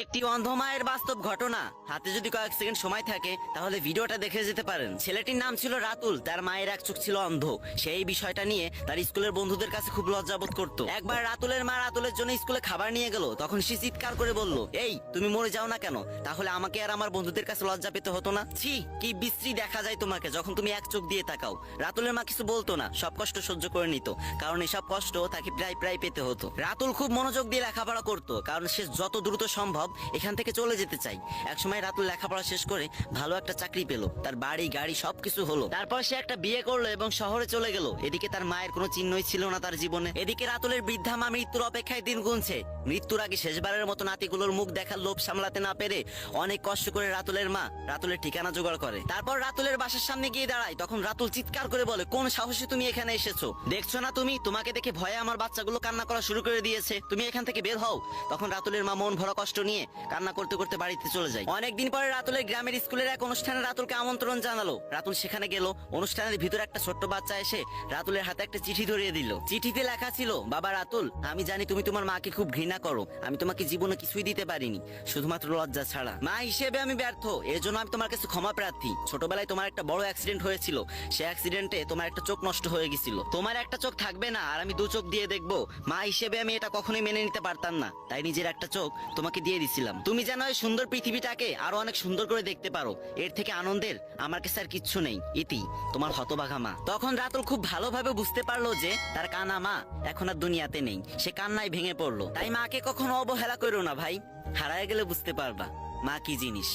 একটি অন্ধ মায়ের বাস্তব ঘটনা। হাতে যদি কয়েক সেকেন্ড সময় থাকে, তাহলে ভিডিওটা দেখে যেতে পারেন। ছেলেটির নাম ছিল রাতুল, তার মায়ের এক চোখ ছিল অন্ধ। সেই বিষয়টা নিয়ে তার স্কুলের বন্ধুদের কাছে খুব লজ্জাবোধ করত। একবার রাতুলের মা রাতুলের জন্য স্কুলে খাবার নিয়ে গেল। তখন সে চিৎকার করে বলল, এই, তুমি মরে যাও না কেন? তাহলে আমাকে আর আমার বন্ধুদের কাছে লজ্জা পেতে হতো না? ছি, কি বিশ্রী দেখা যায় তোমাকে, যখন তুমি এক চোখ দিয়ে তাকাও। রাতুলের মা কিছু বলতো না, সব কষ্ট সহ্য করে নিত। কারণ এসব কষ্ট তাকে প্রায় প্রায় পেতে হতো। রাতুল খুব মনোযোগ দিয়ে লেখাপড়া করতো, কারণ সে যত দ্রুত সম্ভব এখান থেকে চলে যেতে চাই। একসময় রাতুল লেখাপড়া শেষ করে ভালো একটা চাকরি পেল। তার বাড়ি, গাড়ি সবকিছু হলো। তারপর সে একটা বিয়ে করল এবং শহরে চলে গেল। এদিকে তার মায়ের কোনো চিহ্নই ছিল না তার জীবনে। এদিকে রাতুলের বৃদ্ধা মা মৃত্যুর অপেক্ষায় দিন গুনছে। মৃত্যুর আগে শেষবারের মতো নাতিগুলোর মুখ দেখার লোভ সামলাতে না পেরে অনেক কষ্ট করে রাতুলের মা রাতুলের ঠিকানা জোগাড় করে। তারপর রাতুলের বাসার সামনে গিয়ে দাঁড়ায়। তখন রাতুল চিৎকার করে বলে, কোন সাহসে তুমি এখানে এসেছ? দেখছ না তুমি? তোমাকে দেখে ভয়ে আমার বাচ্চাগুলো কান্না করা শুরু করে দিয়েছে। তুমি এখান থেকে বের হও। তখন রাতুলের মা মন ভরা কষ্ট নিয়ে কান্না করতে করতে বাড়িতে চলে যায় অনেকদিন পরে রাতুলের গ্রামের স্কুলের এক অনুষ্ঠানে রাতুলকে আমন্ত্রণ জানালো। রাতুল সেখানে গেল। অনুষ্ঠানের ভিতরে একটা ছোট্ট বাচ্চা এসে রাতুলের হাতে একটা চিঠি ধরিয়ে দিল। চিঠিতে লেখা ছিল, বাবা রাতুল, আমি জানি তুমি তোমার মাকে খুব ঘৃণা করো। আমি তোমাকে জীবনে কিছুই দিতে পারিনি, শুধুমাত্র লজ্জা ছাড়া। মা হিসেবে আমি ব্যর্থ এর জন্য আমি তোমার কাছে ক্ষমা প্রার্থী। ছোটবেলায় তোমার একটা বড় অ্যাক্সিডেন্ট হয়েছিল। সে অ্যাক্সিডেন্টে তোমার একটা চোখ নষ্ট হয়ে গেছিল। তোমার একটা চোখ থাকবে না, আর আমি দু চোখ দিয়ে দেখব। মা হিসেবে আমি এটা কখনোই মেনে নিতে পারতাম না। তাই নিজের একটা চোখ তোমাকে দিয়ে দিছিলাম। তুমি যেন এই সুন্দর পৃথিবীটাকে আরও অনেক সুন্দর করে দেখতে পারো। এর থেকে আনন্দের আমার কাছে আর কিচ্ছু নেই। ইতি, তোমার হতবাঘা মা। তখন রাতুল খুব ভালোভাবে বুঝতে পারল যে তার কানা মা এখন আর দুনিয়াতে নেই। সে কান্নায় ভেঙে পড়ল। তাই মাকে কখনো অবহেলা করো না ভাই। হারায় গেলে বুঝতে পারবা। মা কি জিনিস?